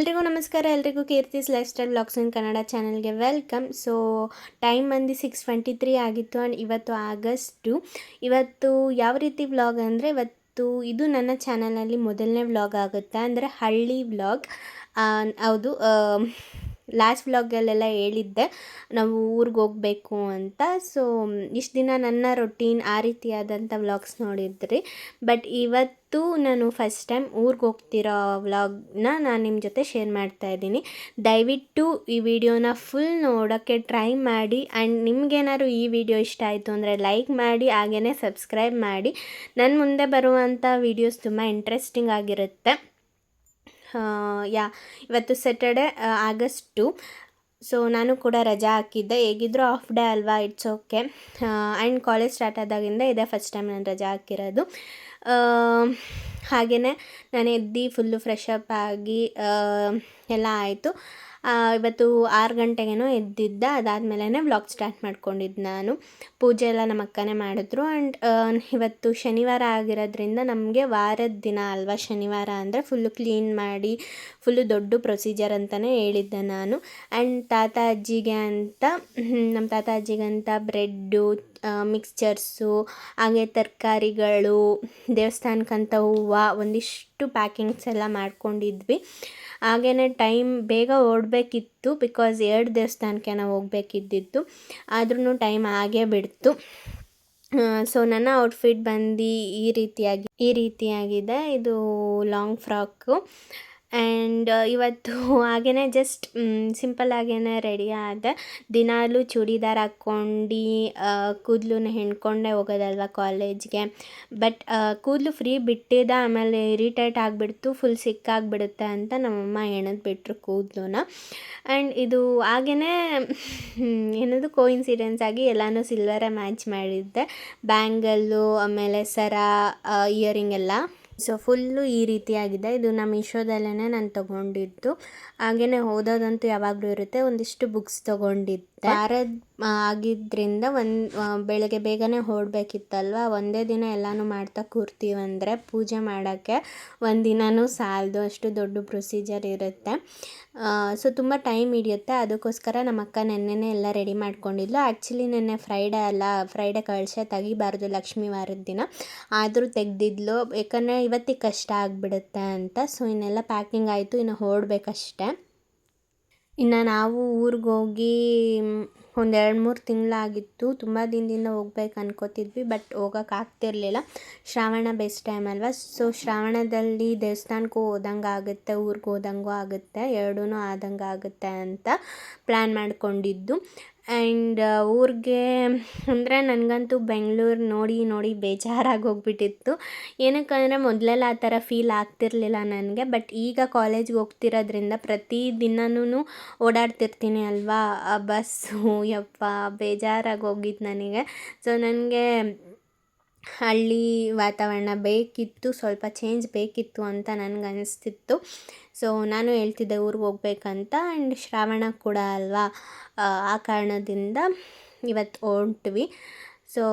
ಎಲ್ರಿಗೂ ನಮಸ್ಕಾರ, ಎಲ್ರಿಗೂ Keerthi's lifestyle blogs in Kannada ಚಾನಲ್ಗೆ ವೆಲ್ಕಮ್ ಸೊ ಟೈಮ್ ಬಂದು ಸಿಕ್ಸ್ ಟ್ವೆಂಟಿ ತ್ರೀ ಆಗಿತ್ತು ಆ್ಯಂಡ್ ಇವತ್ತು ಆಗಸ್ಟು. ಇವತ್ತು ಯಾವ ರೀತಿ ವ್ಲಾಗ್ ಅಂದರೆ ಇವತ್ತು ಇದು ನನ್ನ ಚಾನಲಲ್ಲಿ ಮೊದಲನೇ ವ್ಲಾಗ್ ಆಗುತ್ತೆ ಅಂದರೆ ಹಳ್ಳಿ ವ್ಲಾಗ್ ಹೌದು ಲಾಸ್ಟ್ ವ್ಲಾಗಲ್ಲೆಲ್ಲ ಹೇಳಿದ್ದೆ, ನಾವು ಊರಿಗೆ ಹೋಗಬೇಕು ಅಂತ. ಸೊ ಇಷ್ಟು ದಿನ ನನ್ನ ರೊಟೀನ್ ಆ ರೀತಿಯಾದಂಥ ವ್ಲಾಗ್ಸ್ ನೋಡಿದ್ರಿ. ಬಟ್ ಇವತ್ತು ನಾನು ಫಸ್ಟ್ ಟೈಮ್ ಊರಿಗೆ ಹೋಗ್ತಿರೋ ವ್ಲಾಗ್ನ ನಾನು ನಿಮ್ಮ ಜೊತೆ ಶೇರ್ ಮಾಡ್ತಾ ಇದ್ದೀನಿ. ದಯವಿಟ್ಟು ಈ ವಿಡಿಯೋನ ಫುಲ್ ನೋಡೋಕ್ಕೆ ಟ್ರೈ ಮಾಡಿ. ಆ್ಯಂಡ್ ನಿಮಗೇನಾದ್ರು ಈ ವಿಡಿಯೋ ಇಷ್ಟ ಆಯಿತು ಅಂದರೆ ಲೈಕ್ ಮಾಡಿ ಹಾಗೆಯೇ ಸಬ್ಸ್ಕ್ರೈಬ್ ಮಾಡಿ. ನನ್ನ ಮುಂದೆ ಬರುವಂಥ ವೀಡಿಯೋಸ್ ತುಂಬ ಇಂಟ್ರೆಸ್ಟಿಂಗ್ ಆಗಿರುತ್ತೆ. ಯಾ, ಇವತ್ತು ಸ್ಯಾಟರ್ಡೆ ಆಗಸ್ಟ್ ಟು ಸೊ ನಾನು ಕೂಡ ರಜಾ ಹಾಕಿದ್ದೆ. ಹೇಗಿದ್ದರೂ ಆಫ್ ಡೇ ಅಲ್ವಾ it's okay and college start ಆದಾಗಿಂದ ಇದೇ ಫಸ್ಟ್ ಟೈಮ್ ನಾನು ರಜಾ ಹಾಕಿರೋದು. ಹಾಗೆಯೇ ನಾನು ಎದ್ದು ಫುಲ್ಲು ಫ್ರೆಶ್ ಅಪ್ ಆಗಿ ಎಲ್ಲ ಆಯಿತು. ಇವತ್ತು ಆರು ಗಂಟೆಗೇನೋ ಎದ್ದಿದ್ದ ಅದಾದಮೇಲೆ ವ್ಲಾಗ್ ಸ್ಟಾರ್ಟ್ ಮಾಡ್ಕೊಂಡಿದ್ದು ನಾನು. ಪೂಜೆ ಎಲ್ಲ ನಮ್ಮ ಅಕ್ಕನೇ ಮಾಡಿದ್ರು. ಆ್ಯಂಡ್ ಇವತ್ತು ಶನಿವಾರ ಆಗಿರೋದ್ರಿಂದ ನಮಗೆ ವಾರದ ದಿನ ಅಲ್ವಾ? ಶನಿವಾರ ಅಂದರೆ ಫುಲ್ಲು ಕ್ಲೀನ್ ಮಾಡಿ ಫುಲ್ಲು ದೊಡ್ಡ ಪ್ರೊಸೀಜರ್ ಅಂತಲೇ ಹೇಳಿದ್ದೆ ನಾನು. ಆ್ಯಂಡ್ ತಾತ ಅಜ್ಜಿಗೆ ಅಂತ ನಮ್ಮ ತಾತ ಅಜ್ಜಿಗಂತ ಬ್ರೆಡ್ಡು ಮಿಕ್ಸ್ಚರ್ಸು ಹಾಗೆ ತರಕಾರಿಗಳು ದೇವಸ್ಥಾನಕ್ಕಂತ ಹೂವು, ಒಂದಿಷ್ಟು ಪ್ಯಾಕಿಂಗ್ಸ್ ಎಲ್ಲ ಮಾಡ್ಕೊಂಡಿದ್ವಿ. ಹಾಗೆಯೇ ಟೈಮ್ ಬೇಗ ಓಡಬೇಕಿತ್ತು ಬಿಕಾಸ್ ಎರಡು ದೇವಸ್ಥಾನಕ್ಕೆ ನಾವು ಹೋಗ್ಬೇಕಿದ್ದಿತ್ತು. ಆದ್ರೂ ಟೈಮ್ ಆಗೇ ಬಿಡ್ತು. ಸೊ ನನ್ನ ಔಟ್ಫಿಟ್ ಬಂದು ಈ ರೀತಿಯಾಗಿ, ಈ ರೀತಿಯಾಗಿದೆ. ಇದು ಲಾಂಗ್ ಫ್ರಾಕು ಆ್ಯಂಡ್ ಇವತ್ತು ಹಾಗೇ ಜಸ್ಟ್ ಸಿಂಪಲ್ ಆಗೇ ರೆಡಿ ಆದೆ ದಿನಾಲೂ ಚೂಡಿದಾರ್ ಹಾಕ್ಕೊಂಡು ಕೂದಲು ಹೆಣ್ಕೊಂಡೇ ಹೋಗೋದಲ್ವ ಕಾಲೇಜ್ಗೆ. ಬಟ್ ಕೂದಲು ಫ್ರೀ ಬಿಟ್ಟಿದ್ದ, ಆಮೇಲೆ ಇರಿಟೇಟ್ ಆಗಿಬಿಡ್ತು, ಫುಲ್ ಸಿಕ್ಕಾಗಿಬಿಡುತ್ತೆ ಅಂತ ನಮ್ಮಮ್ಮ ಎಣದ್ಬಿಟ್ರು ಕೂದಲನ್ನ ಆ್ಯಂಡ್ ಇದು ಹಾಗೇ ಏನದು ಕೋಇನ್ಸಿಡೆನ್ಸ್ ಆಗಿ ಎಲ್ಲನೂ ಸಿಲ್ವರೇ ಮ್ಯಾಚ್ ಮಾಡಿದ್ದೆ. ಬ್ಯಾಂಗಲ್ಲು, ಆಮೇಲೆ ಸರ ಇಯರಿಂಗ್ ಎಲ್ಲ. ಸೊ ಫುಲ್ಲು ಈ ರೀತಿಯಾಗಿದೆ. ಇದು ನಮ್ಮ ಮೀಶೋದಲ್ಲೇ ನಾನು ತೊಗೊಂಡಿದ್ದು. ಹಾಗೆಯೇ ಓದೋದಂತೂ ಯಾವಾಗಲೂ ಇರುತ್ತೆ. ಒಂದಿಷ್ಟು ಬುಕ್ಸ್ ತೊಗೊಂಡಿದ್ದೆ. ವಾರದ ಆಗಿದ್ದರಿಂದ ಒಂದು ಬೆಳಗ್ಗೆ ಬೇಗನೆ ಹೊರಡ್ಬೇಕಿತ್ತಲ್ವ ಒಂದೇ ದಿನ ಎಲ್ಲನೂ ಮಾಡ್ತಾ ಕೂರ್ತೀವಂದರೆ ಪೂಜೆ ಮಾಡೋಕ್ಕೆ ಒಂದು ದಿನವೂ ಸಾಲದು, ಅಷ್ಟು ದೊಡ್ಡ ಪ್ರೊಸೀಜರ್ ಇರುತ್ತೆ. ಸೊ ತುಂಬ ಟೈಮ್ ಹಿಡಿಯುತ್ತೆ. ಅದಕ್ಕೋಸ್ಕರ ನಮ್ಮ ಅಕ್ಕ ನೆನ್ನೆನೇ ಎಲ್ಲ ರೆಡಿ ಮಾಡ್ಕೊಂಡಿದ್ಲು. ಆ್ಯಕ್ಚುಲಿ ನೆನ್ನೆ ಫ್ರೈಡೇ ಅಲ್ಲ ಫ್ರೈಡೇ ಕಳಶ ತೆಗಿಬಾರ್ದು ಲಕ್ಷ್ಮೀ ವಾರದ ದಿನ. ಆದರೂ ತೆಗೆದಿದ್ಲು. ಯಾಕಂದರೆ ಇವತ್ತಿಗೆ ಕಷ್ಟ ಆಗಿಬಿಡುತ್ತೆ ಅಂತ. ಸೊ ಇನ್ನೆಲ್ಲ ಪ್ಯಾಕಿಂಗ್ ಆಯಿತು, ಇನ್ನು ಹೊರಡ್ಬೇಕಷ್ಟೆ ಇನ್ನು ನಾವು ಊರಿಗೆ ಹೋಗಿ ಒಂದು ಎರಡು ಮೂರು ತಿಂಗಳಾಗಿತ್ತು. ತುಂಬ ದಿನದಿಂದ ಹೋಗ್ಬೇಕು ಅನ್ಕೋತಿದ್ವಿ ಬಟ್ ಹೋಗೋಕೆ ಆಗ್ತಿರ್ಲಿಲ್ಲ. ಶ್ರಾವಣ ಬೆಸ್ಟ್ ಟೈಮ್ ಅಲ್ವಾ? ಸೊ ಶ್ರಾವಣದಲ್ಲಿ ದೇವಸ್ಥಾನಕ್ಕೂ ಹೋದಂಗೆ ಆಗುತ್ತೆ, ಊರಿಗೆ ಹೋದಂಗೂ ಆಗುತ್ತೆ ಎರಡೂ ಆದಂಗೆ ಆಗುತ್ತೆ ಅಂತ ಪ್ಲ್ಯಾನ್ ಮಾಡ್ಕೊಂಡಿದ್ದು. ಆ್ಯಂಡ್ ಊರಿಗೆ ಅಂದರೆ ನನಗಂತೂ ಬೆಂಗಳೂರು ನೋಡಿ ನೋಡಿ ಬೇಜಾರಾಗಿ ಹೋಗ್ಬಿಟ್ಟಿತ್ತು. ಏನಕ್ಕೆ ಅಂದರೆ ಮೊದಲೆಲ್ಲ ಆ ಥರ ಫೀಲ್ ಆಗ್ತಿರಲಿಲ್ಲ ನನಗೆ ಬಟ್ ಈಗ ಕಾಲೇಜ್ಗೆ ಹೋಗ್ತಿರೋದ್ರಿಂದ ಪ್ರತಿ ದಿನವೂ ಓಡಾಡ್ತಿರ್ತೀನಿ ಅಲ್ವಾ? ಆ ಬಸ್ಸು ಯಪ್ಪ ಬೇಜಾರಾಗಿ ಹೋಗಿದ್ದು ನನಗೆ. ಸೊ ನನಗೆ ಹಳ್ಳಿ ವಾತಾವರಣ ಬೇಕಿತ್ತು, ಸ್ವಲ್ಪ ಚೇಂಜ್ ಬೇಕಿತ್ತು ಅಂತ ನನಗೆ ಅನಿಸ್ತಿತ್ತು. ಸೊ ನಾನು ಹೇಳ್ತಿದ್ದೆ ಊರಿಗೆ ಹೋಗ್ಬೇಕಂತ ಆ್ಯಂಡ್ ಶ್ರಾವಣ ಕೂಡ ಅಲ್ವಾ? ಆ ಕಾರಣದಿಂದ ಇವತ್ತು ಹೊಂಟ್ವಿ. ಸೊ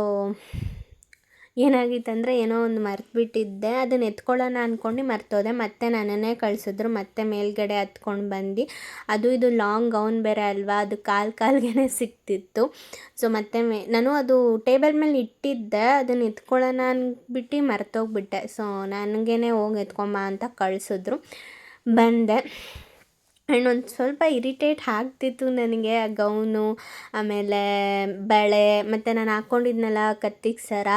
ಏನಾಗಿತ್ತಂದರೆ ಏನೋ ಒಂದು ಮರೆತುಬಿಟ್ಟಿದ್ದೆ. ಅದನ್ನು ಎತ್ಕೊಳ್ಳೋಣ ಅಂದ್ಕೊಂಡು ಮರ್ತೋದೆ. ಮತ್ತೆ ನನ್ನನ್ನೇ ಕಳಿಸಿದ್ರು. ಮತ್ತೆ ಮೇಲ್ಗಡೆ ಹತ್ಕೊಂಡು ಬಂದು ಅದು ಇದು ಲಾಂಗ್ ಗೌನ್ ಬೇರೆ ಅಲ್ವಾ? ಅದು ಕಾಲು ಕಾಲ್ಗೆ ಸಿಕ್ತಿತ್ತು. ಸೊ ಮತ್ತೆ ಮೇ, ನಾನು ಅದು ಟೇಬಲ್ ಮೇಲೆ ಇಟ್ಟಿದ್ದೆ. ಅದನ್ನು ಎತ್ಕೊಳ್ಳೋಣ ಅಂದ್ಬಿಟ್ಟು ಮರ್ತೋಗ್ಬಿಟ್ಟೆ. ಸೊ ನನಗೇ ಹೋಗಿ ಎತ್ಕೊಂಬ ಅಂತ ಕಳಿಸಿದ್ರು. ಬಂದೆ. ಆ್ಯಂಡ್ ಒಂದು ಸ್ವಲ್ಪ ಇರಿಟೇಟ್ ಆಗ್ತಿತ್ತು ನನಗೆ ಆ ಗೌನು, ಆಮೇಲೆ ಬಳೆ, ಮತ್ತು ನಾನು ಹಾಕ್ಕೊಂಡಿದ್ನಲ್ಲ ಕತ್ತಿಗೆ ಸರ,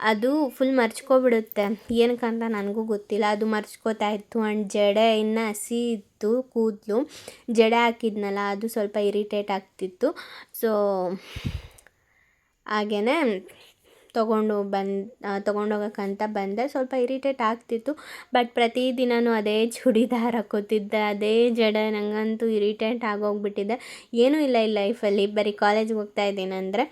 ಅದು ಫುಲ್ ಮರ್ಚ್ಕೊಬಿಡುತ್ತೆ. ಏನಕ್ಕಂತ ನನಗೂ ಗೊತ್ತಿಲ್ಲ. ಅದು ಮರ್ಚ್ಕೋತಾ ಇತ್ತು. ಆ್ಯಂಡ್ ಜಡೆ ಇನ್ನು ಹಸಿ ಇತ್ತು, ಕೂದಲು. ಜಡೆ ಹಾಕಿದ್ನಲ್ಲ, ಅದು ಸ್ವಲ್ಪ ಇರಿಟೇಟ್ ಆಗ್ತಿತ್ತು. ಸೊ ಹಾಗೇ ತೊಗೊಂಡು ಬಂದು ತೊಗೊಂಡೋಗೋಕ್ಕಂತ ಬಂದೆ. ಸ್ವಲ್ಪ ಇರಿಟೇಟ್ ಆಗ್ತಿತ್ತು. ಬಟ್ ಪ್ರತಿದಿನವೂ ಅದೇ ಚೂಡಿದಾರ್ ಹಾಕೋತಿದ್ದೆ ಅದೇ ಜಡೆ. ನನಗಂತೂ ಇರಿಟೇಟ್ ಆಗೋಗ್ಬಿಟ್ಟಿದೆ. ಏನೂ ಇಲ್ಲ ಈ ಲೈಫಲ್ಲಿ. ಬರೀ ಕಾಲೇಜ್ಗೆ ಹೋಗ್ತಾ ಇದ್ದೀನಂದರೆ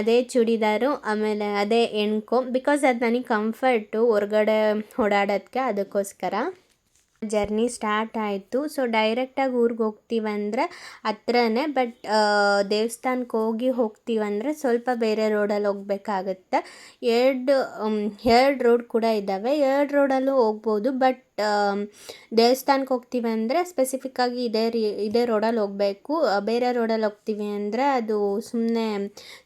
ಅದೇ ಚೂಡಿದಾರು, ಆಮೇಲೆ ಅದೇ ಎಣ್ಕೊ ಬಿಕಾಸ್ ಅದು ನನಗೆ ಕಂಫರ್ಟು ಹೊರ್ಗಡೆ ಓಡಾಡೋದಕ್ಕೆ ಅದಕ್ಕೋಸ್ಕರ. ಜರ್ನಿ ಸ್ಟಾರ್ಟ್ ಆಯಿತು. ಸೊ ಡೈರೆಕ್ಟಾಗಿ ಊರಿಗೆ ಹೋಗ್ತೀವಂದ್ರೆ ಹತ್ರನೇ ಬಟ್ ದೇವಸ್ಥಾನಕ್ಕೆ ಹೋಗಿ ಹೋಗ್ತೀವಂದ್ರೆ ಸ್ವಲ್ಪ ಬೇರೆ ರೋಡಲ್ಲಿ ಹೋಗ್ಬೇಕಾಗತ್ತೆ. ಎರಡು ಎರಡು ರೋಡ್ ಕೂಡ ಇದ್ದಾವೆ ಎರಡು ರೋಡಲ್ಲೂ ಹೋಗ್ಬೋದು ಬಟ್ ದೇವಸ್ಥಾನಕ್ಕೆ ಹೋಗ್ತೀವಿ ಅಂದರೆ ಸ್ಪೆಸಿಫಿಕ್ಕಾಗಿ ಇದೇ ರೀ, ಇದೇ ರೋಡಲ್ಲಿ ಹೋಗಬೇಕು. ಬೇರೆ ರೋಡಲ್ಲಿ ಹೋಗ್ತೀವಿ ಅಂದರೆ ಅದು ಸುಮ್ಮನೆ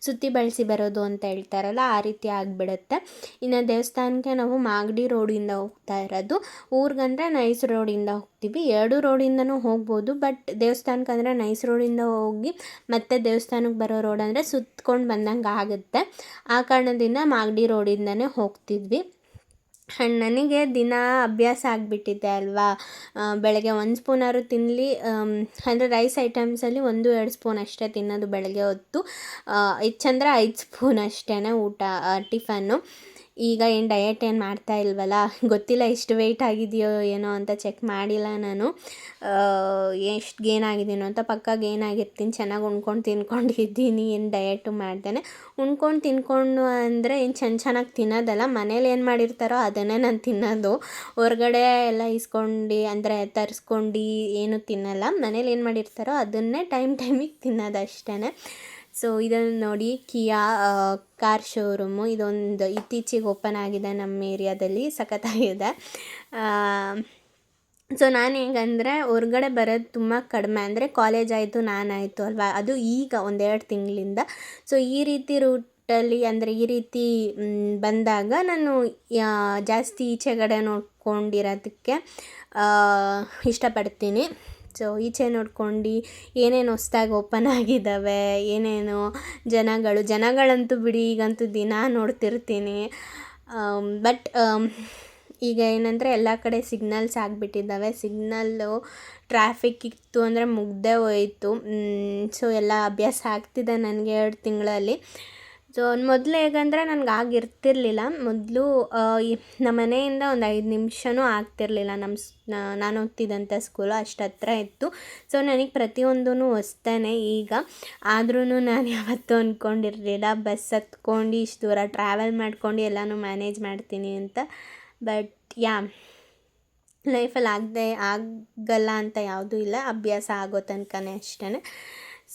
ಸುತ್ತಿ ಬಳಸಿ ಬರೋದು ಅಂತ ಹೇಳ್ತಾರಲ್ಲ, ಆ ರೀತಿ ಆಗಿಬಿಡುತ್ತೆ. ಇನ್ನು ದೇವಸ್ಥಾನಕ್ಕೆ ನಾವು ಮಾಗಡಿ ರೋಡಿಂದ ಹೋಗ್ತಾ ಇರೋದು. ಊರಿಗಂದ್ರೆ ನೈಸ್ ರೋಡಿಂದ ಹೋಗ್ತೀವಿ. ಎರಡು ರೋಡಿಂದನೂ ಹೋಗ್ಬೋದು ಬಟ್ ದೇವಸ್ಥಾನಕ್ಕೆ ಅಂದರೆ ನೈಸ್ ರೋಡಿಂದ ಹೋಗಿ ಮತ್ತೆ ದೇವಸ್ಥಾನಕ್ಕೆ ಬರೋ ರೋಡ್ ಅಂದರೆ ಸುತ್ಕೊಂಡು ಬಂದಂಗೆ ಆಗುತ್ತೆ. ಆ ಕಾರಣದಿಂದ ಮಾಗಡಿ ರೋಡಿಂದನೇ ಹೋಗ್ತಿದ್ವಿ. ಆ್ಯಂಡ್ ನನಗೆ ದಿನ ಅಭ್ಯಾಸ ಆಗಿಬಿಟ್ಟಿದೆ ಅಲ್ವಾ? ಬೆಳಗ್ಗೆ ಒಂದು ಸ್ಪೂನಾದ್ರು ತಿನ್ನಲಿ ಅಂದರೆ ರೈಸ್ ಐಟಮ್ಸಲ್ಲಿ ಒಂದು, ಎರಡು ಸ್ಪೂನ್ ಅಷ್ಟೇ ತಿನ್ನೋದು ಬೆಳಗ್ಗೆ ಹೊತ್ತು. ಹೆಚ್ಚಂದ್ರೆ ಐದು ಸ್ಪೂನ್ ಅಷ್ಟೇ ಊಟ ಟಿಫನ್ನು. ಈಗ ಏನು ಡಯಟ್ ಏನು ಮಾಡ್ತಾ ಇಲ್ವಲ್ಲ? ಗೊತ್ತಿಲ್ಲ ಎಷ್ಟು ವೆಯ್ಟ್ ಆಗಿದೆಯೋ ಏನೋ ಅಂತ ಚೆಕ್ ಮಾಡಿಲ್ಲ ನಾನು. ಎಷ್ಟು ಗೇನ್ ಆಗಿದ್ದೀನೋ ಅಂತ ಪಕ್ಕ ಗೇನ್ ಆಗಿರ್ತೀನಿ. ಚೆನ್ನಾಗಿ ಉಣ್ಕೊಂಡು ತಿನ್ಕೊಂಡಿದ್ದೀನಿ. ಏನು ಡಯಟು ಮಾಡ್ದೇನೆ. ಉಣ್ಕೊಂಡು ತಿನ್ಕೊಂಡು ಅಂದರೆ ಏನು ಚೆನ್ನ ಚೆನ್ನಾಗಿ ತಿನ್ನೋದಲ್ಲ. ಮನೇಲಿ ಏನು ಮಾಡಿರ್ತಾರೋ ಅದನ್ನೇ ನಾನು ತಿನ್ನೋದು. ಹೊರಗಡೆ ಎಲ್ಲ ಇಸ್ಕೊಂಡು ಅಂದರೆ ತರಿಸ್ಕೊಂಡು ಏನು ತಿನ್ನಲ್ಲ. ಮನೇಲಿ ಏನು ಮಾಡಿರ್ತಾರೋ ಅದನ್ನೇ ಟೈಮ್ ಟೈಮಿಗೆ ತಿನ್ನೋದು ಅಷ್ಟೇ ಸೊ ಇದನ್ನು ನೋಡಿ ಕಿಯಾ ಕಾರ್ ಶೋರೂಮು. ಇದೊಂದು ಇತ್ತೀಚೆಗೆ ಓಪನ್ ಆಗಿದೆ ನಮ್ಮ ಏರಿಯಾದಲ್ಲಿ, ಸಖತ್ತಾಗಿದೆ. ಸೊ ನಾನು ಹೇಗಂದರೆ ಹೊರ್ಗಡೆ ಬರೋದು ತುಂಬ ಕಡಿಮೆ. ಅಂದರೆ ಕಾಲೇಜ್ ಆಯಿತು ನಾನಾಯಿತು ಅಲ್ವಾ? ಅದು ಈಗ ಒಂದೆರಡು ತಿಂಗಳಿಂದ. ಸೊ ಈ ರೀತಿ ರೂಟಲ್ಲಿ ಅಂದರೆ ಈ ರೀತಿ ಬಂದಾಗ ನಾನು ಜಾಸ್ತಿ ಈಚೆಗಡೆ ನೋಡ್ಕೊಂಡಿರೋದಕ್ಕೆ ಇಷ್ಟಪಡ್ತೀನಿ. ಸೊ ಈಚೆ ನೋಡ್ಕೊಂಡು ಏನೇನು ಹೊಸ್ದಾಗಿ ಓಪನ್ ಆಗಿದ್ದಾವೆ, ಏನೇನು ಜನಗಳು. ಜನಗಳಂತೂ ಬಿಡಿ, ಈಗಂತೂ ದಿನ ನೋಡ್ತಿರ್ತೀನಿ. ಬಟ್ ಈಗ ಏನಂದರೆ ಎಲ್ಲ ಕಡೆ ಸಿಗ್ನಲ್ಸ್ ಆಗಿಬಿಟ್ಟಿದ್ದಾವೆ. ಸಿಗ್ನಲ್ಲು ಟ್ರಾಫಿಕ್ ಇತ್ತು ಅಂದರೆ ಮುಗ್ದೇ ಹೋಯಿತು. ಸೊ ಎಲ್ಲ ಅಭ್ಯಾಸ ಆಗ್ತಿದೆ ನನಗೆ ಎರಡು ತಿಂಗಳಲ್ಲಿ. ಸೊ ಮೊದಲು ಹೇಗಂದ್ರೆ ನನಗೆ ಆಗಿರ್ತಿರ್ಲಿಲ್ಲ. ಮೊದಲು ನಮ್ಮ ಮನೆಯಿಂದ ಒಂದು ಐದು ನಿಮಿಷನೂ ಆಗ್ತಿರಲಿಲ್ಲ. ನಮ್ಮ ನಾನು ಓದ್ತಿದ್ದಂಥ ಸ್ಕೂಲು ಅಷ್ಟು ಹತ್ರ ಇತ್ತು. ಸೊ ನನಗೆ ಪ್ರತಿಯೊಂದೂ ಹೊಸ್ತೇನೆ ಈಗ. ಆದ್ರೂ ನಾನು ಯಾವತ್ತೂ ಅಂದ್ಕೊಂಡಿರಲಿಲ್ಲ ಬಸ್ ಹತ್ಕೊಂಡು ಇಷ್ಟು ದೂರ ಟ್ರಾವೆಲ್ ಮಾಡ್ಕೊಂಡು ಎಲ್ಲನೂ ಮ್ಯಾನೇಜ್ ಮಾಡ್ತೀನಿ ಅಂತ. ಬಟ್ ಯಾ ಲೈಫಲ್ಲಿ ಆಗದೆ, ಆಗಲ್ಲ ಅಂತ ಯಾವುದೂ ಇಲ್ಲ. ಅಭ್ಯಾಸ ಆಗೋ ತನಕನೇ ಅಷ್ಟೇ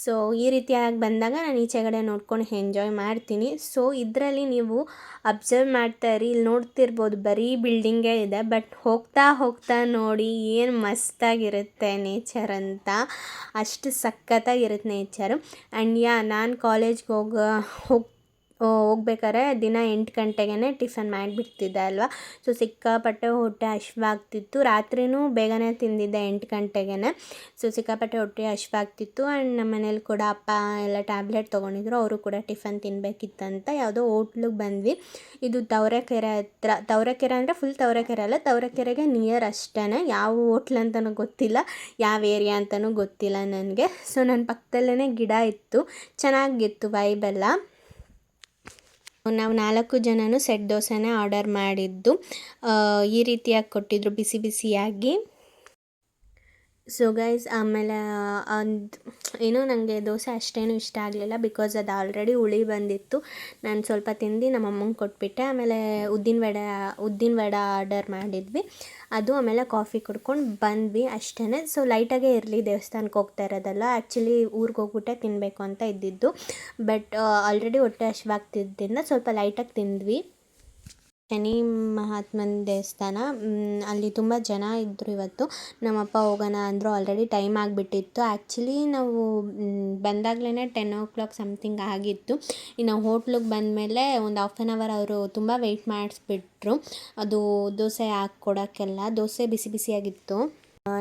ಸೊ ಈ ರೀತಿಯಾಗಿ ಬಂದಾಗ ನಾನು ಈಚೆಗಡೆ ನೋಡ್ಕೊಂಡು ಎಂಜಾಯ್ ಮಾಡ್ತೀನಿ. ಸೊ ಇದರಲ್ಲಿ ನೀವು ಅಬ್ಸರ್ವ್ ಮಾಡ್ತಾ ಇರಿ. ಇಲ್ಲಿ ನೋಡ್ತಿರ್ಬೋದು ಬರೀ ಬಿಲ್ಡಿಂಗೇ ಇದೆ ಬಟ್ ಹೋಗ್ತಾ ಹೋಗ್ತಾ ನೋಡಿ ಏನು ಮಸ್ತಾಗಿರುತ್ತೆ ನೇಚರ್ ಅಂತ. ಅಷ್ಟು ಸಖತ್ತಾಗಿರುತ್ತೆ ನೇಚರ್ ಆ್ಯಂಡ್ ಯಾ ನಾನು ಕಾಲೇಜ್ಗೆ ಹೋಗ ಹೋಗಿ ಹೋಗ್ಬೇಕಾರೆ ದಿನ ಎಂಟು ಗಂಟೆಗೇ ಟಿಫನ್ ಮಾಡಿಬಿಡ್ತಿದ್ದೆ ಅಲ್ವಾ? ಸೊ ಸಿಕ್ಕಾಪಟ್ಟೆ ಹೊಟ್ಟೆ ಹಶ್ವಾಗ್ತಿತ್ತು ರಾತ್ರಿನೂ ಬೇಗನೆ ತಿಂದಿದ್ದೆ ಎಂಟು ಗಂಟೆಗೆ ಸೊ ಸಿಕ್ಕಾಪಟ್ಟೆ ಹೊಟ್ಟೆ ಹಶ್ವಾಗ್ತಿತ್ತು ಆ್ಯಂಡ್ ನಮ್ಮ ಮನೇಲಿ ಕೂಡ ಅಪ್ಪ ಎಲ್ಲ ಟ್ಯಾಬ್ಲೆಟ್ ತೊಗೊಂಡಿದ್ರು. ಅವರು ಕೂಡ ಟಿಫನ್ ತಿನ್ನಬೇಕಿತ್ತಂತ ಯಾವುದೋ ಹೋಟ್ಲಿಗೆ ಬಂದ್ವಿ. ಇದು ತವರೆಕೆರೆ ಹತ್ರ. ತವರೆಕೆರೆ ಅಂದರೆ ಫುಲ್ ತವರೆಕೆರೆ ಅಲ್ಲ? ತವರೆಕೆರೆಗೆ ನಿಯರ್ ಅಷ್ಟೇ ಯಾವ ಹೋಟ್ಲ್ ಅಂತಲೂ ಗೊತ್ತಿಲ್ಲ. ಯಾವ ಏರಿಯಾ ಅಂತಲೂ ಗೊತ್ತಿಲ್ಲ ನನಗೆ. ಸೊ ನನ್ನ ಪಕ್ಕದಲ್ಲೇ ಗಿಡ ಇತ್ತು. ಚೆನ್ನಾಗಿತ್ತು ವೈಬೆಲ್ಲ ನಾವು ನಾಲ್ಕು ಜನನೂ ಸೆಟ್ ದೋಸೆನೇ ಆರ್ಡರ್ ಮಾಡಿದ್ದು ಈ ರೀತಿಯಾಗಿ ಕೊಟ್ಟಿದ್ದರು ಬಿಸಿ ಬಿಸಿಯಾಗಿ. ಸೊ ಗೈಸ್ ಆಮೇಲೆ ಅದು ಏನೋ ನನಗೆ ದೋಸೆ ಅಷ್ಟೇನು ಇಷ್ಟ ಆಗಲಿಲ್ಲ ಬಿಕಾಸ್ ಅದು ಆಲ್ರೆಡಿ ಹುಳಿ ಬಂದಿತ್ತು. ನಾನು ಸ್ವಲ್ಪ ತಿಂದು ನಮ್ಮ ಅಮ್ಮಂಗೆ ಕೊಟ್ಬಿಟ್ಟೆ. ಆಮೇಲೆ ಉದ್ದಿನ ವಡೆ ಉದ್ದಿನ ವಡೆ ಆರ್ಡರ್ ಮಾಡಿದ್ವಿ. ಅದು ಆಮೇಲೆ ಕಾಫಿ ಕುಡ್ಕೊಂಡು ಬಂದ್ವಿ ಅಷ್ಟೇ ಸೊ ಲೈಟಾಗೇ ಇರಲಿ ದೇವಸ್ಥಾನಕ್ಕೆ ಹೋಗ್ತಾ ಇರೋದಲ್ಲ. ಆ್ಯಕ್ಚುಲಿ ಊರಿಗೆ ಹೋಗ್ಬಿಟ್ಟೆ ತಿನ್ನಬೇಕು ಅಂತ ಇದ್ದಿದ್ದು. ಬಟ್ ಆಲ್ರೆಡಿ ಹೊಟ್ಟೆ ಹಶ್ವಾಗ್ತಿದ್ದರಿಂದ ಸ್ವಲ್ಪ ಲೈಟಾಗಿ ತಿಂದ್ವಿ. ಶನಿ ಮಹಾತ್ಮನ ದೇವಸ್ಥಾನ ಅಲ್ಲಿ ತುಂಬ ಜನ ಇದ್ದರು ಇವತ್ತು. ನಮ್ಮಪ್ಪ ಹೋಗೋಣ ಅಂದರು ಆಲ್ರೆಡಿ ಟೈಮ್ ಆಗಿಬಿಟ್ಟಿತ್ತು. ಆ್ಯಕ್ಚುಲಿ ನಾವು ಬಂದಾಗಲೇ ಟೆನ್ ಓ ಕ್ಲಾಕ್ ಸಮಥಿಂಗ್ ಆಗಿತ್ತು. ಇನ್ನು ಹೋಟ್ಲಿಗೆ ಬಂದಮೇಲೆ ಒಂದು ಹಾಫ್ ಆನ್ ಅವರ್ ಅವರು ತುಂಬ ವೆಯ್ಟ್ ಮಾಡಿಸ್ಬಿಟ್ರು. ಅದು ದೋಸೆ ಹಾಕ್ಕೊಡೋಕ್ಕೆಲ್ಲ. ದೋಸೆ ಬಿಸಿ ಬಿಸಿಯಾಗಿತ್ತು.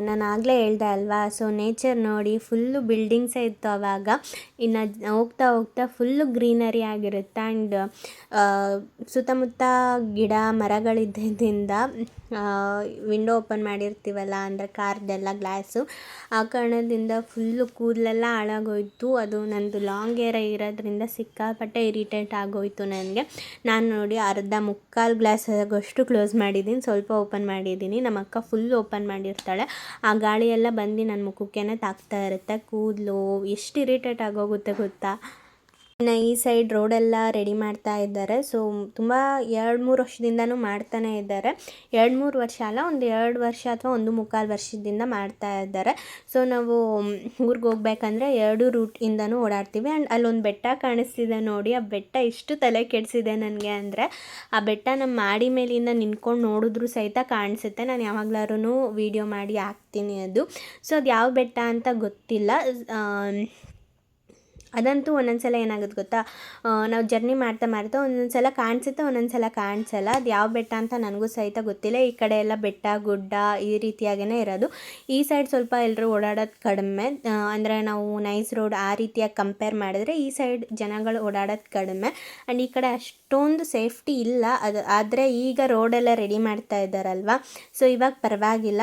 ನಾನು ಆಗಲೇ ಹೇಳ್ದೆ ಅಲ್ವಾ? ಸೊ ನೇಚರ್ ನೋಡಿ ಫುಲ್ಲು ಬಿಲ್ಡಿಂಗ್ಸೇ ಇತ್ತು ಆವಾಗ ಇನ್ನು ಹೋಗ್ತಾ ಹೋಗ್ತಾ ಫುಲ್ಲು ಗ್ರೀನರಿ ಆಗಿರುತ್ತೆ ಆ್ಯಂಡ್ ಸುತ್ತಮುತ್ತ ಗಿಡ ಮರಗಳಿದ್ದರಿಂದ ವಿಂಡೋ ಓಪನ್ ಮಾಡಿರ್ತೀವಲ್ಲ ಅಂದರೆ ಕಾರ್ದೆಲ್ಲ ಗ್ಲಾಸು ಆ ಕಾರಣದಿಂದ ಫುಲ್ಲು ಕೂದಲೆಲ್ಲ ಹಾಳಾಗೋಯ್ತು. ಅದು ನಂದು ಲಾಂಗ್ ಏರ ಇರೋದ್ರಿಂದ ಸಿಕ್ಕಾಪಟ್ಟೆ ಇರಿಟೇಟ್ ಆಗೋಯ್ತು ನನಗೆ. ನಾನು ನೋಡಿ ಅರ್ಧ ಮುಕ್ಕಾಲು ಗ್ಲಾಸ್ ಆಗೋಷ್ಟು ಕ್ಲೋಸ್ ಮಾಡಿದ್ದೀನಿ ಸ್ವಲ್ಪ ಓಪನ್ ಮಾಡಿದ್ದೀನಿ ನಮ್ಮ ಅಕ್ಕ ಫುಲ್ ಓಪನ್ ಮಾಡಿರ್ತಾಳೆ. ಆ ಗಾಳಿಯೆಲ್ಲ ಬಂದು ನನ್ನ ಮುಖಕ್ಕೇನೆ ತಾಕ್ತಾ ಇರುತ್ತೆ. ಕೂದಲು ಎಷ್ಟು ಇರಿಟೇಟ್ ಆಗೋಗುತ್ತೆ ಗೊತ್ತಾ? ಇನ್ನು ಈ ಸೈಡ್ ರೋಡೆಲ್ಲ ರೆಡಿ ಮಾಡ್ತಾ ಇದ್ದಾರೆ. ಸೊ ತುಂಬ ಎರಡು ಮೂರು ವರ್ಷದಿಂದನೂ ಮಾಡ್ತಾನೆ ಇದ್ದಾರೆ. ಎರಡು ಮೂರು ವರ್ಷ ಅಲ್ಲ, ಒಂದು ಎರಡು ವರ್ಷ ಅಥವಾ ಒಂದು ಮುಕ್ಕಾಲು ವರ್ಷದಿಂದ ಮಾಡ್ತಾ ಇದ್ದಾರೆ. ಸೊ ನಾವು ಊರಿಗೆ ಹೋಗ್ಬೇಕಂದ್ರೆ ಎರಡು ರೂಟಿಂದನೂ ಓಡಾಡ್ತೀವಿ. ಆ್ಯಂಡ್ ಅಲ್ಲೊಂದು ಬೆಟ್ಟ ಕಾಣಿಸ್ತಿದೆ ನೋಡಿ. ಆ ಬೆಟ್ಟ ಎಷ್ಟು ತಲೆ ಕೆಡಿಸಿದೆ ನನಗೆ ಅಂದರೆ, ಆ ಬೆಟ್ಟ ನಮ್ಮ ಮಾಡಿ ಮೇಲಿಂದ ನಿಂತ್ಕೊಂಡು ನೋಡಿದ್ರು ಸಹಿತ ಕಾಣಿಸುತ್ತೆ. ನಾನು ಯಾವಾಗ್ಲಾದ್ರೂ ವೀಡಿಯೋ ಮಾಡಿ ಹಾಕ್ತೀನಿ ಅದು. ಸೊ ಅದು ಯಾವ ಬೆಟ್ಟ ಅಂತ ಗೊತ್ತಿಲ್ಲ. ಅದಂತೂ ಒಂದೊಂದು ಸಲ ಏನಾಗುತ್ತೆ ಗೊತ್ತಾ? ನಾವು ಜರ್ನಿ ಮಾಡ್ತಾ ಮಾಡ್ತಾ ಒಂದೊಂದು ಸಲ ಕಾಣಿಸುತ್ತೆ, ಒಂದೊಂದು ಸಲ ಕಾಣಿಸಲ್ಲ. ಅದು ಯಾವ ಬೆಟ್ಟ ಅಂತ ನನಗೂ ಸಹಿತ ಗೊತ್ತಿಲ್ಲ. ಈ ಕಡೆ ಎಲ್ಲ ಬೆಟ್ಟ, ಗುಡ್ಡ ಈ ರೀತಿಯಾಗೇ ಇರೋದು. ಈ ಸೈಡ್ ಸ್ವಲ್ಪ ಎಲ್ಲರೂ ಓಡಾಡೋದು ಕಡಿಮೆ. ಅಂದರೆ ನಾವು ನೈಸ್ ರೋಡ್ ಆ ರೀತಿಯಾಗಿ ಕಂಪೇರ್ ಮಾಡಿದ್ರೆ ಈ ಸೈಡ್ ಜನಗಳು ಓಡಾಡೋದು ಕಡಿಮೆ. ಆ್ಯಂಡ್ ಈ ಕಡೆ ಅಷ್ಟೊಂದು ಸೇಫ್ಟಿ ಇಲ್ಲ. ಅದು, ಆದರೆ ಈಗ ರೋಡೆಲ್ಲ ರೆಡಿ ಮಾಡ್ತಾ ಇದ್ದಾರಲ್ವ? ಸೊ ಇವಾಗ ಪರವಾಗಿಲ್ಲ.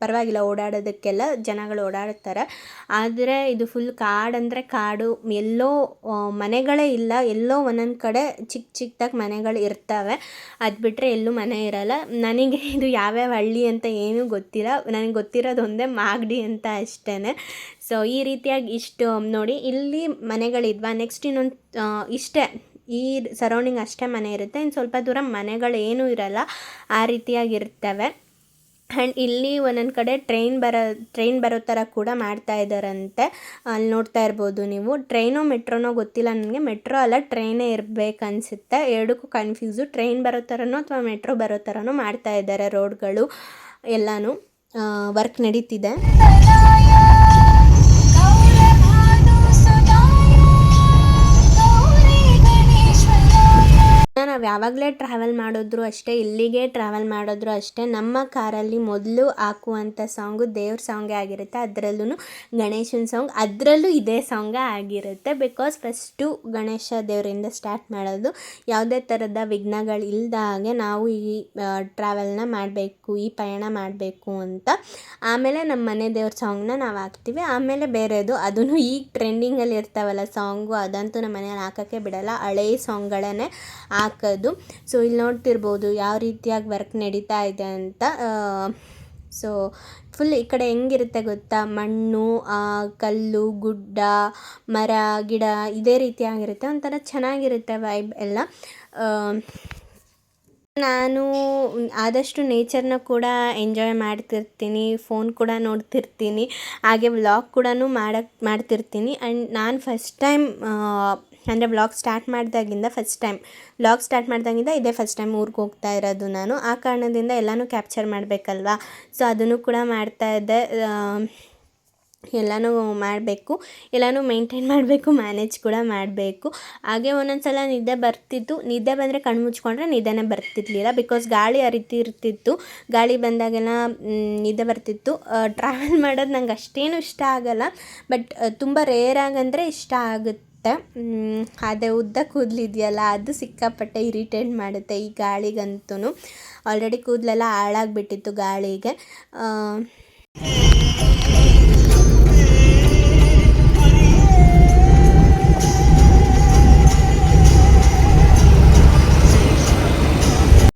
ಪರವಾಗಿಲ್ಲ ಓಡಾಡೋದಕ್ಕೆಲ್ಲ ಜನಗಳು ಓಡಾಡ್ತಾರೆ. ಆದರೆ ಇದು ಫುಲ್ ಕಾಡು ಕಾಡು. ಎಲ್ಲೋ ಮನೆಗಳೇ ಇಲ್ಲ. ಎಲ್ಲೋ ಒಂದೊಂದು ಕಡೆ ಚಿಕ್ಕ ಚಿಕ್ಕದಾಗಿ ಮನೆಗಳು ಇರ್ತವೆ. ಅದು ಬಿಟ್ಟರೆ ಎಲ್ಲೂ ಮನೆ ಇರಲ್ಲ. ನನಗೆ ಇದು ಯಾವ್ಯಾವ ಹಳ್ಳಿ ಅಂತ ಏನೂ ಗೊತ್ತಿಲ್ಲ. ನನಗೆ ಗೊತ್ತಿರೋದು ಒಂದೇ ಮಾಗಡಿ ಅಂತ ಅಷ್ಟೇ ಸೊ ಈ ರೀತಿಯಾಗಿ ಇಷ್ಟು ನೋಡಿ. ಇಲ್ಲಿ ಮನೆಗಳಿದ್ವಾ? ನೆಕ್ಸ್ಟ್ ಇನ್ನೊಂದು ಇಷ್ಟೇ. ಈ ಸರೌಂಡಿಂಗ್ ಅಷ್ಟೇ ಮನೆ ಇರುತ್ತೆ. ಇನ್ನು ಸ್ವಲ್ಪ ದೂರ ಮನೆಗಳೇನೂ ಇರಲ್ಲ. ಆ ರೀತಿಯಾಗಿರ್ತವೆ ಆ್ಯಂಡ್ ಇಲ್ಲಿ ಒಂದೊಂದು ಕಡೆ ಟ್ರೈನ್ ಬರೋ ಟ್ರೈನ್ ಬರೋ ಥರ ಕೂಡ ಮಾಡ್ತಾ ಇದ್ದಾರಂತೆ ಅಲ್ಲಿ ನೋಡ್ತಾ ಇರ್ಬೋದು ನೀವು. ಟ್ರೈನೋ ಮೆಟ್ರೋನೋ ಗೊತ್ತಿಲ್ಲ ನನಗೆ. ಮೆಟ್ರೋ ಅಲ್ಲ ಟ್ರೈನೇ ಇರಬೇಕು ಅನಿಸುತ್ತೆ ಎರಡಕ್ಕೂ ಕನ್ಫ್ಯೂಸು ಟ್ರೈನ್ ಬರೋ ಥರನೋ ಅಥವಾ ಮೆಟ್ರೋ ಬರೋ ಥರನೋ ಮಾಡ್ತಾ ಇದ್ದಾರೆ ರೋಡ್ಗಳು ಎಲ್ಲನೂ ವರ್ಕ್ ನಡೀತಿದೆ. ನಾವು ಯಾವಾಗಲೇ ಟ್ರಾವೆಲ್ ಮಾಡಿದ್ರು ಅಷ್ಟೇ, ಇಲ್ಲಿಗೆ ಟ್ರಾವೆಲ್ ಮಾಡಿದ್ರು ಅಷ್ಟೇ, ನಮ್ಮ ಕಾರಲ್ಲಿ ಮೊದಲು ಹಾಕುವಂಥ ಸಾಂಗು ದೇವ್ರ ಸಾಂಗೇ ಆಗಿರುತ್ತೆ. ಅದರಲ್ಲೂ ಗಣೇಶನ ಸಾಂಗ್ ಅದರಲ್ಲೂ ಇದೇ ಸಾಂಗೇ ಆಗಿರುತ್ತೆ. ಬಿಕಾಸ್ ಫಸ್ಟು ಗಣೇಶ ದೇವರಿಂದ ಸ್ಟಾರ್ಟ್ ಮಾಡೋದು ಯಾವುದೇ ಥರದ ವಿಘ್ನಗಳು ಇಲ್ಲದ ಹಾಗೆ ನಾವು ಈ ಟ್ರಾವೆಲ್ನ ಮಾಡಬೇಕು, ಈ ಪಯಣ ಮಾಡಬೇಕು ಅಂತ. ಆಮೇಲೆ ನಮ್ಮ ಮನೆ ದೇವ್ರ ಸಾಂಗ್ನ ನಾವು ಹಾಕ್ತೀವಿ. ಆಮೇಲೆ ಬೇರೆದು ಅದನ್ನು ಈಗ ಟ್ರೆಂಡಿಂಗಲ್ಲಿ ಇರ್ತಾವಲ್ಲ ಸಾಂಗು ಅದಂತೂ ನಮ್ಮ ಮನೇಲಿ ಹಾಕೋಕ್ಕೆ ಬಿಡಲ್ಲ. ಹಳೆಯ ಸಾಂಗ್ಗಳೇ ಹಾಕೋದು. ಸೊ ಇಲ್ಲಿ ನೋಡ್ತಿರ್ಬೋದು ಯಾವ ರೀತಿಯಾಗಿ ವರ್ಕ್ ನಡೀತಾ ಇದೆ ಅಂತ. ಸೊ ಫುಲ್ ಈ ಕಡೆ ಹೆಂಗಿರುತ್ತೆ ಗೊತ್ತಾ? ಮಣ್ಣು ಕಲ್ಲು, ಗುಡ್ಡ, ಮರ, ಗಿಡ ಇದೇ ರೀತಿಯಾಗಿರುತ್ತೆ ಒಂಥರ ಚೆನ್ನಾಗಿರುತ್ತೆ ವೈಬ್ ಎಲ್ಲ. ನಾನು ಆದಷ್ಟು ನೇಚರ್ನ ಕೂಡ ಎಂಜಾಯ್ ಮಾಡ್ತಿರ್ತೀನಿ. ಫೋನ್ ಕೂಡ ನೋಡ್ತಿರ್ತೀನಿ. ಹಾಗೆ ವ್ಲಾಗ್ ಕೂಡ ಮಾಡಕ್ಕೆ ಮಾಡ್ತಿರ್ತೀನಿ. ಆ್ಯಂಡ್ ನಾನು ಫಸ್ಟ್ ಟೈಮ್ ಅಂದರೆ ಬ್ಲಾಗ್ ಸ್ಟಾರ್ಟ್ ಮಾಡಿದಾಗಿಂದ ಫಸ್ಟ್ ಟೈಮ್ ವ್ಲಾಗ್ ಸ್ಟಾರ್ಟ್ ಮಾಡಿದಾಗಿಂದ ಇದೇ ಫಸ್ಟ್ ಟೈಮ್ ಊರಿಗೆ ಹೋಗ್ತಾ ಇರೋದು ನಾನು. ಆ ಕಾರಣದಿಂದ ಎಲ್ಲನೂ ಕ್ಯಾಪ್ಚರ್ ಮಾಡಬೇಕಲ್ವಾ? ಸೊ ಅದನ್ನು ಕೂಡ ಮಾಡ್ತಾ ಇದ್ದೆ. ಎಲ್ಲನೂ ಮಾಡಬೇಕು. ಎಲ್ಲನೂ ಮೇಂಟೈನ್ ಮಾಡಬೇಕು ಮ್ಯಾನೇಜ್ ಕೂಡ ಮಾಡಬೇಕು. ಹಾಗೆ ಒಂದೊಂದು ಸಲ ನಿದ್ದೆ ಬರ್ತಿತ್ತು. ನಿದ್ದೆ ಬಂದರೆ ಕಣ್ಣು ಮುಚ್ಕೊಂಡ್ರೆ ನಿದ್ದೆನೇ ಬರ್ತಿರ್ಲಿಲ್ಲ ಬಿಕಾಸ್ ಗಾಳಿ ಆ ರೀತಿ ಇರ್ತಿತ್ತು ಗಾಳಿ ಬಂದಾಗೆಲ್ಲ ನಿದ್ದೆ ಬರ್ತಿತ್ತು. ಟ್ರಾವೆಲ್ ಮಾಡೋದು ನಂಗೆ ಅಷ್ಟೇನು ಇಷ್ಟ ಆಗಲ್ಲ. ಬಟ್ ತುಂಬ ರೇರ್ ಆಗಂದರೆ ಇಷ್ಟ ಆಗುತ್ತೆ. ಅದೇ ಉದ್ದ ಕೂದಲಿದೆಯಲ್ಲ ಅದು ಸಿಕ್ಕಾಪಟ್ಟೆ ಇರಿಟೇಟ್ ಮಾಡುತ್ತೆ ಈ ಗಾಳಿಗಂತೂ ಆಲ್ರೆಡಿ ಕೂದಲೆಲ್ಲ ಹಾಳಾಗಿಬಿಟ್ಟಿತ್ತು ಗಾಳಿಗೆ.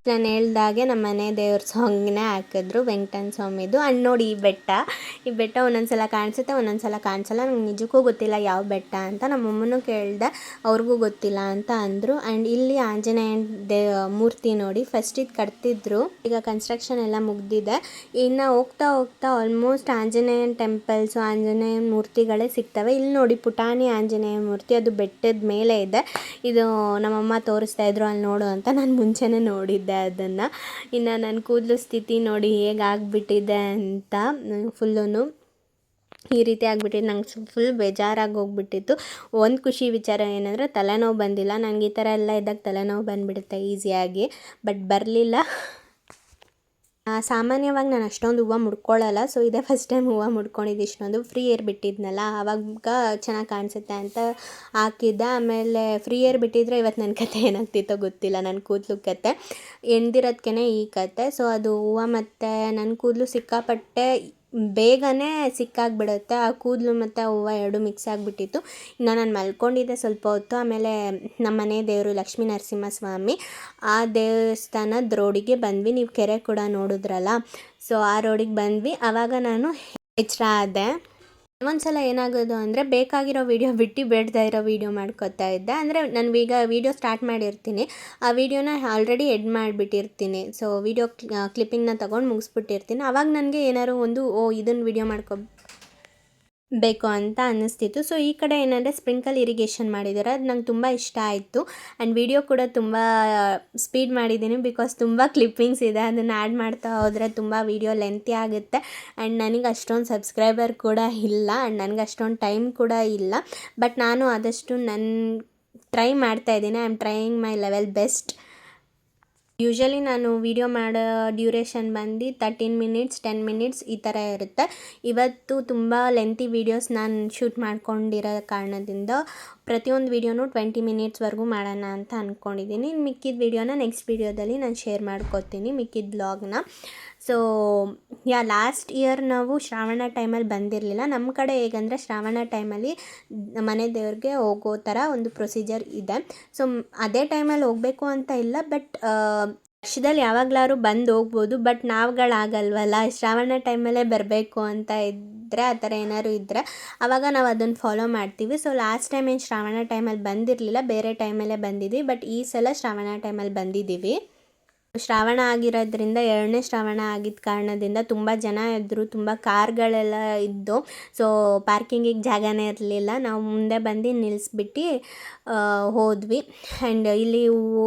ನಾನು ಹೇಳ್ದಾಗೆ ನಮ್ಮ ಮನೆ ದೇವ್ರ ಸಾಂಗ್ನೇ ಹಾಕಿದ್ರು, ವೆಂಕಟನ ಸ್ವಾಮಿದು. ಅಂಡ್ ನೋಡಿ ಈ ಬೆಟ್ಟ ಈ ಬೆಟ್ಟ ಒಂದೊಂದು ಸಲ ಕಾಣಿಸುತ್ತೆ ಒಂದೊಂದು ಸಲ ಕಾಣಿಸಲ್ಲ. ನಂಗೆ ನಿಜಕ್ಕೂ ಗೊತ್ತಿಲ್ಲ ಯಾವ ಬೆಟ್ಟ ಅಂತ. ನಮ್ಮಮ್ಮನೂ ಕೇಳಿದೆ, ಅವ್ರಿಗೂ ಗೊತ್ತಿಲ್ಲ ಅಂತ ಅಂದರು. ಆ್ಯಂಡ್ ಇಲ್ಲಿ ಆಂಜನೇಯನ ದೇ, ಮೂರ್ತಿ ನೋಡಿ ಫಸ್ಟ್ ಇದು ಕಟ್ತಿದ್ರು. ಈಗ ಕನ್ಸ್ಟ್ರಕ್ಷನ್ ಎಲ್ಲ ಮುಗ್ದಿದೆ. ಇನ್ನು ಹೋಗ್ತಾ ಹೋಗ್ತಾ ಆಲ್ಮೋಸ್ಟ್ ಆಂಜನೇಯನ ಟೆಂಪಲ್ಸು ಆಂಜನೇಯನ ಮೂರ್ತಿಗಳೇ ಸಿಗ್ತವೆ. ಇಲ್ಲಿ ನೋಡಿ ಪುಟಾಣಿ ಆಂಜನೇಯ ಮೂರ್ತಿ, ಅದು ಬೆಟ್ಟದ ಮೇಲೆ ಇದೆ. ಇದು ನಮ್ಮಮ್ಮ ತೋರಿಸ್ತಾ ಇದ್ರು ಅಲ್ಲಿ ನೋಡು ಅಂತ ನಾನು ಮುಂಚೆನೇ ನೋಡಿದ್ದೆ. ಅದನ್ನು. ಇನ್ನು ನನ್ನ ಕೂದಲು ಸ್ಥಿತಿ ನೋಡಿ ಹೇಗಾಗ್ಬಿಟ್ಟಿದೆ ಅಂತ ಫುಲ್ಲೂ ಈ ರೀತಿ ಆಗಿಬಿಟ್ಟಿದ್ದು ನಂಗೆ ಫುಲ್ ಬೇಜಾರಾಗಿ ಹೋಗ್ಬಿಟ್ಟಿತ್ತು. ಒಂದು ಖುಷಿ ವಿಚಾರ ಏನಂದರೆ ತಲೆನೋವು ಬಂದಿಲ್ಲ. ನನಗೆ ಈ ಥರ ಎಲ್ಲ ಇದ್ದಾಗ ತಲೆನೋವು ಬಂದುಬಿಡುತ್ತೆ ಈಸಿಯಾಗಿ. ಬಟ್ ಬರಲಿಲ್ಲ. ಸಾಮಾನ್ಯವಾಗಿ ನಾನು ಅಷ್ಟೊಂದು ಹೂವು ಮುಡ್ಕೊಳ್ಳಲ್ಲ. ಸೊ ಇದೇ ಫಸ್ಟ್ ಟೈಮ್ ಹೂವು ಮುಡ್ಕೊಂಡಿದ್ದು. ಇಷ್ಟೊಂದು ಫ್ರೀ ಏರ್ ಬಿಟ್ಟಿದ್ನಲ್ಲ, ಆವಾಗ ಚೆನ್ನಾಗಿ ಕಾಣಿಸುತ್ತೆ ಅಂತ ಹಾಕಿದ್ದೆ. ಆಮೇಲೆ ಫ್ರೀ ಏರ್ ಬಿಟ್ಟಿದ್ರೆ ಇವತ್ತು ನನ್ನ ಕತೆ ಏನಾಗ್ತಿತ್ತೋ ಗೊತ್ತಿಲ್ಲ ನನ್ನ ಕೂದಲು ಕತೆ. ಎಂದಿರೋದಕ್ಕೆ ಈ ಕತೆ. ಸೊ ಅದು ಹೂವು ಮತ್ತು ನನ್ನ ಕೂದಲು ಸಿಕ್ಕಾಪಟ್ಟೆ ಬೇಗನೆ ಸಿಕ್ಕಾಗ್ಬಿಡುತ್ತೆ. ಆ ಕೂದಲು ಮತ್ತು ಹೂವ ಎರಡು ಮಿಕ್ಸ್ ಆಗಿಬಿಟ್ಟಿತ್ತು. ಇನ್ನು ನಾನು ಮಲ್ಕೊಂಡಿದ್ದೆ ಸ್ವಲ್ಪ ಹೊತ್ತು. ಆಮೇಲೆ ನಮ್ಮ ಮನೆ ದೇವರು ಲಕ್ಷ್ಮೀ ನರಸಿಂಹಸ್ವಾಮಿ ಆ ದೇವಸ್ಥಾನದ ರೋಡಿಗೆ ಬಂದ್ವಿ. ನೀವು ಕೆರೆ ಕೂಡ ನೋಡಿದ್ರಲ್ಲ. ಸೊ ಆ ರೋಡಿಗೆ ಬಂದ್ವಿ. ಆವಾಗ ನಾನು ಎಚ್ಚರ ಆದೆ. ಒಂದ್ಸಲ ಏನಾಗೋದು ಅಂದರೆ ಬೇಕಾಗಿರೋ ವೀಡಿಯೋ ಬಿಟ್ಟು ಬೇಡದೇ ಇರೋ ವೀಡಿಯೋ ಮಾಡ್ಕೋತಾ ಇದ್ದೆ. ಅಂದರೆ ನಾನು ಈಗ ವೀಡಿಯೋ ಸ್ಟಾರ್ಟ್ ಮಾಡಿರ್ತೀನಿ. ಆ ವೀಡಿಯೋನ ಆಲ್ರೆಡಿ ಎಡ್ ಮಾಡಿಬಿಟ್ಟಿರ್ತೀನಿ. ಸೊ ವೀಡಿಯೋ ಕ್ಲಿಪ್ಪಿಂಗ್ನ ತೊಗೊಂಡು ಮುಗಿಸ್ಬಿಟ್ಟಿರ್ತೀನಿ. ಆವಾಗ ನನಗೆ ಏನಾದ್ರು ಒಂದು, ಓ ಇದನ್ನು ವೀಡಿಯೋ ಮಾಡ್ಕೊ ಬೇಕು ಅಂತ ಅನ್ನಿಸ್ತಿತ್ತು. ಸೊ ಈ ಕಡೆ ಏನಂದರೆ ಸ್ಪ್ರಿಂಕಲ್ ಇರಿಗೇಷನ್ ಮಾಡಿದ್ದಾರೆ. ಅದು ನಂಗೆ ತುಂಬ ಇಷ್ಟ ಆಯಿತು. ಆ್ಯಂಡ್ ವಿಡಿಯೋ ಕೂಡ ತುಂಬ ಸ್ಪೀಡ್ ಮಾಡಿದ್ದೀನಿ ಬಿಕಾಸ್ ತುಂಬ ಕ್ಲಿಪ್ಪಿಂಗ್ಸ್ ಇದೆ. ಅದನ್ನು ಆ್ಯಡ್ ಮಾಡ್ತಾ ಹೋದರೆ ತುಂಬ ವೀಡಿಯೋ ಲೆಂತಿ ಆಗುತ್ತೆ. ಆ್ಯಂಡ್ ನನಗೆ ಅಷ್ಟೊಂದು ಸಬ್ಸ್ಕ್ರೈಬರ್ ಕೂಡ ಇಲ್ಲ. ಆ್ಯಂಡ್ ನನಗೆ ಅಷ್ಟೊಂದು ಟೈಮ್ ಕೂಡ ಇಲ್ಲ. ಬಟ್ ನಾನು ಆದಷ್ಟು ನನ್ನ ಟ್ರೈ ಮಾಡ್ತಾ ಇದ್ದೀನಿ. I am trying my level best usually ನಾನು ವೀಡಿಯೋ ಮಾಡೋ ಡ್ಯೂರೇಷನ್ ಬಂದು ತರ್ಟೀನ್ ಮಿನಿಟ್ಸ್ ಟೆನ್ ಮಿನಿಟ್ಸ್ ಈ ಥರ ಇರುತ್ತೆ. ಇವತ್ತು ತುಂಬ ಲೆಂತಿ ವೀಡಿಯೋಸ್ ನಾನು ಶೂಟ್ ಮಾಡ್ಕೊಂಡಿರೋ ಕಾರಣದಿಂದ ಪ್ರತಿಯೊಂದು ವೀಡಿಯೋನು ಟ್ವೆಂಟಿ ಮಿನಿಟ್ಸ್ವರೆಗೂ ಮಾಡೋಣ ಅಂತ ಅಂದ್ಕೊಂಡಿದ್ದೀನಿ ಮಿಕ್ಕಿದ ವೀಡಿಯೋನ ನೆಕ್ಸ್ಟ್ ವೀಡಿಯೋದಲ್ಲಿ ನಾನು ಶೇರ್ ಮಾಡ್ಕೊತೀನಿ, ಮಿಕ್ಕಿದ ಬ್ಲಾಗ್ನ ಸೊ ಯಾ ಲಾಸ್ಟ್ ಇಯರ್ ನಾವು ಶ್ರಾವಣ ಟೈಮಲ್ಲಿ ಬಂದಿರಲಿಲ್ಲ. ನಮ್ಮ ಕಡೆ ಹೇಗಂದರೆ ಶ್ರಾವಣ ಟೈಮಲ್ಲಿ ಮನೆ ದೇವ್ರಿಗೆ ಹೋಗೋ ಥರ ಒಂದು ಪ್ರೊಸೀಜರ್ ಇದೆ. ಸೊ ಅದೇ ಟೈಮಲ್ಲಿ ಹೋಗಬೇಕು ಅಂತ ಇಲ್ಲ ಬಟ್ ವರ್ಷದಲ್ಲಿ ಯಾವಾಗಲಾರು ಬಂದು ಹೋಗ್ಬೋದು ಬಟ್ ನಾವುಗಳಾಗಲ್ವಲ್ಲ, ಶ್ರಾವಣ ಟೈಮಲ್ಲೇ ಬರಬೇಕು ಅಂತ ಇದ್ದರೆ ಆ ಥರ ಏನಾದ್ರು ಇದ್ದರೆ ಆವಾಗ ನಾವು ಅದನ್ನು ಫಾಲೋ ಮಾಡ್ತೀವಿ. ಸೊ ಲಾಸ್ಟ್ ಟೈಮ್ ಏನು ಶ್ರಾವಣ ಟೈಮಲ್ಲಿ ಬಂದಿರಲಿಲ್ಲ, ಬೇರೆ ಟೈಮಲ್ಲೇ ಬಂದಿದ್ವಿ ಬಟ್ ಈ ಸಲ ಶ್ರಾವಣ ಟೈಮಲ್ಲಿ ಬಂದಿದ್ದೀವಿ. ಶ್ರಾವಣ ಆಗಿರೋದ್ರಿಂದ ಎರಡನೇ ಶ್ರಾವಣ ಆಗಿದ್ದ ಕಾರಣದಿಂದ ತುಂಬ ಜನ ಇದ್ದರು ತುಂಬ ಕಾರ್ಗಳೆಲ್ಲ ಇದ್ದು ಸೊ ಪಾರ್ಕಿಂಗಿಗೆ ಜಾಗನೇ ಇರಲಿಲ್ಲ. ನಾವು ಮುಂದೆ ಬಂದು ನಿಲ್ಲಿಸ್ಬಿಟ್ಟು ಹೋದ್ವಿ. ಆ್ಯಂಡ್ ಇಲ್ಲಿ ಹೂವು